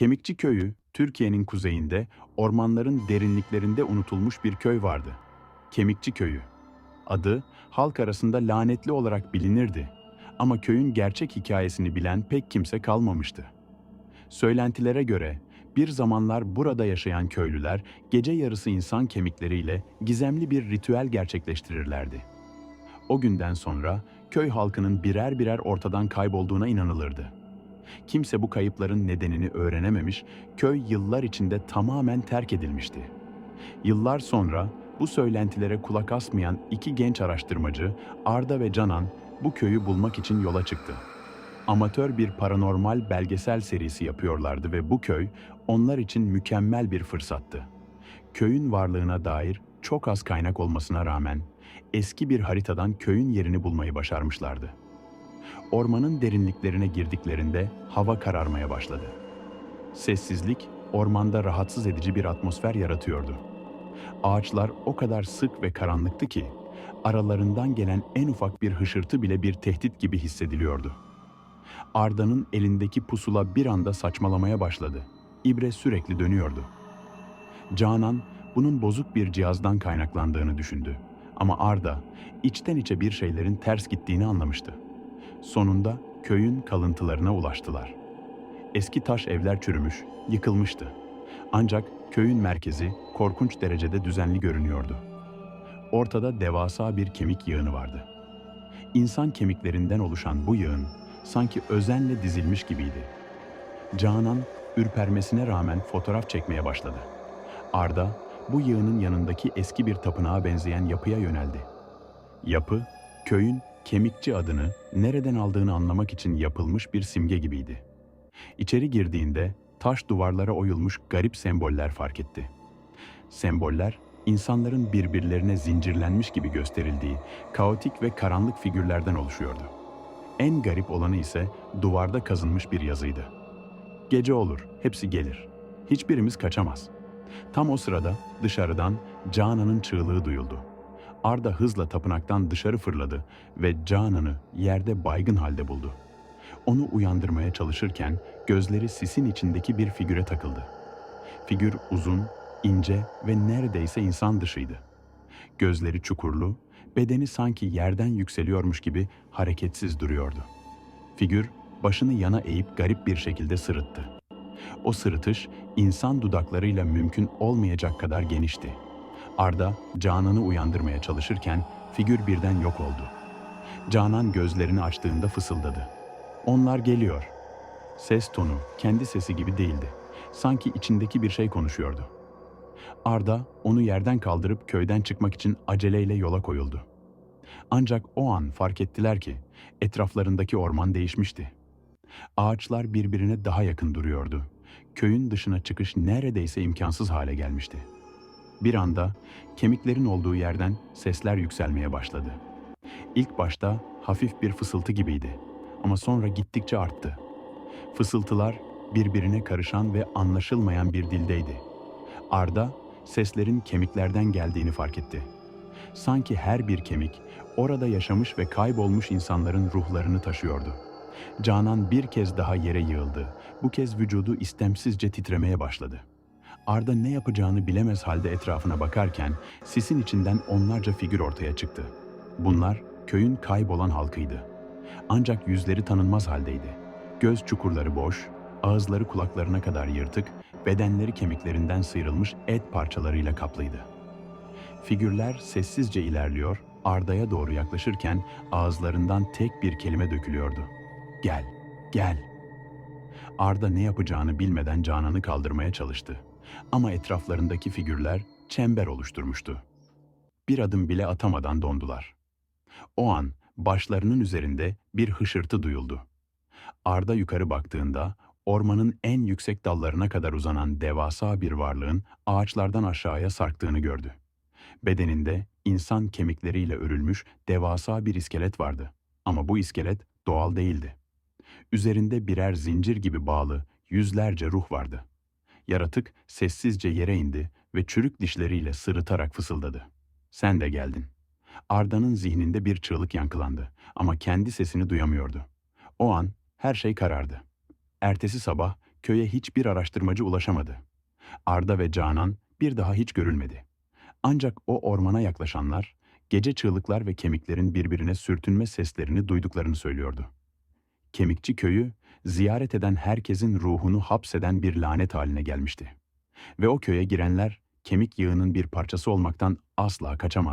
Kemikçi Köyü, Türkiye'nin kuzeyinde, ormanların derinliklerinde unutulmuş bir köy vardı. Kemikçi Köyü. Adı, halk arasında lanetli olarak bilinirdi. Ama köyün gerçek hikayesini bilen pek kimse kalmamıştı. Söylentilere göre, bir zamanlar burada yaşayan köylüler, gece yarısı insan kemikleriyle gizemli bir ritüel gerçekleştirirlerdi. O günden sonra, köy halkının birer birer ortadan kaybolduğuna inanılırdı. Kimse bu kayıpların nedenini öğrenememiş, köy yıllar içinde tamamen terk edilmişti. Yıllar sonra bu söylentilere kulak asmayan iki genç araştırmacı Arda ve Canan bu köyü bulmak için yola çıktı. Amatör bir paranormal belgesel serisi yapıyorlardı ve bu köy onlar için mükemmel bir fırsattı. Köyün varlığına dair çok az kaynak olmasına rağmen eski bir haritadan köyün yerini bulmayı başarmışlardı. Ormanın derinliklerine girdiklerinde hava kararmaya başladı. Sessizlik ormanda rahatsız edici bir atmosfer yaratıyordu. Ağaçlar o kadar sık ve karanlıktı ki aralarından gelen en ufak bir hışırtı bile bir tehdit gibi hissediliyordu. Arda'nın elindeki pusula bir anda saçmalamaya başladı. İbre sürekli dönüyordu. Canan bunun bozuk bir cihazdan kaynaklandığını düşündü. Ama Arda içten içe bir şeylerin ters gittiğini anlamıştı. Sonunda köyün kalıntılarına ulaştılar. Eski taş evler çürümüş, yıkılmıştı. Ancak köyün merkezi korkunç derecede düzenli görünüyordu. Ortada devasa bir kemik yığını vardı. İnsan kemiklerinden oluşan bu yığın sanki özenle dizilmiş gibiydi. Canan ürpermesine rağmen fotoğraf çekmeye başladı. Arda bu yığının yanındaki eski bir tapınağa benzeyen yapıya yöneldi. Yapı, köyün kemikçi adını nereden aldığını anlamak için yapılmış bir simge gibiydi. İçeri girdiğinde taş duvarlara oyulmuş garip semboller fark etti. Semboller, insanların birbirlerine zincirlenmiş gibi gösterildiği kaotik ve karanlık figürlerden oluşuyordu. En garip olanı ise duvarda kazınmış bir yazıydı. Gece olur, hepsi gelir. Hiçbirimiz kaçamaz. Tam o sırada dışarıdan Canan'ın çığlığı duyuldu. Arda hızla tapınaktan dışarı fırladı ve Canan'ı yerde baygın halde buldu. Onu uyandırmaya çalışırken gözleri sisin içindeki bir figüre takıldı. Figür uzun, ince ve neredeyse insan dışıydı. Gözleri çukurlu, bedeni sanki yerden yükseliyormuş gibi hareketsiz duruyordu. Figür başını yana eğip garip bir şekilde sırıttı. O sırıtış insan dudaklarıyla mümkün olmayacak kadar genişti. Arda Canan'ı uyandırmaya çalışırken figür birden yok oldu. Canan gözlerini açtığında fısıldadı. Onlar geliyor. Ses tonu kendi sesi gibi değildi. Sanki içindeki bir şey konuşuyordu. Arda onu yerden kaldırıp köyden çıkmak için aceleyle yola koyuldu. Ancak o an fark ettiler ki etraflarındaki orman değişmişti. Ağaçlar birbirine daha yakın duruyordu. Köyün dışına çıkış neredeyse imkansız hale gelmişti. Bir anda kemiklerin olduğu yerden sesler yükselmeye başladı. İlk başta hafif bir fısıltı gibiydi ama sonra gittikçe arttı. Fısıltılar birbirine karışan ve anlaşılmayan bir dildeydi. Arda seslerin kemiklerden geldiğini fark etti. Sanki her bir kemik orada yaşamış ve kaybolmuş insanların ruhlarını taşıyordu. Canan bir kez daha yere yığıldı. Bu kez vücudu istemsizce titremeye başladı. Arda ne yapacağını bilemez halde etrafına bakarken sisin içinden onlarca figür ortaya çıktı. Bunlar köyün kaybolan halkıydı. Ancak yüzleri tanınmaz haldeydi. Göz çukurları boş, ağızları kulaklarına kadar yırtık, bedenleri kemiklerinden sıyrılmış et parçalarıyla kaplıydı. Figürler sessizce ilerliyor, Arda'ya doğru yaklaşırken ağızlarından tek bir kelime dökülüyordu. Gel, gel. Arda ne yapacağını bilmeden Canan'ı kaldırmaya çalıştı. Ama etraflarındaki figürler çember oluşturmuştu. Bir adım bile atamadan dondular. O an başlarının üzerinde bir hışırtı duyuldu. Arda yukarı baktığında ormanın en yüksek dallarına kadar uzanan devasa bir varlığın ağaçlardan aşağıya sarktığını gördü. Bedeninde insan kemikleriyle örülmüş devasa bir iskelet vardı. Ama bu iskelet doğal değildi. Üzerinde birer zincir gibi bağlı yüzlerce ruh vardı. Yaratık sessizce yere indi ve çürük dişleriyle sırıtarak fısıldadı. Sen de geldin. Arda'nın zihninde bir çığlık yankılandı ama kendi sesini duyamıyordu. O an her şey karardı. Ertesi sabah köye hiçbir araştırmacı ulaşamadı. Arda ve Canan bir daha hiç görülmedi. Ancak o ormana yaklaşanlar, gece çığlıklar ve kemiklerin birbirine sürtünme seslerini duyduklarını söylüyordu. Kemikçi köyü, ziyaret eden herkesin ruhunu hapseden bir lanet haline gelmişti. Ve o köye girenler, kemik yığının bir parçası olmaktan asla kaçamaz.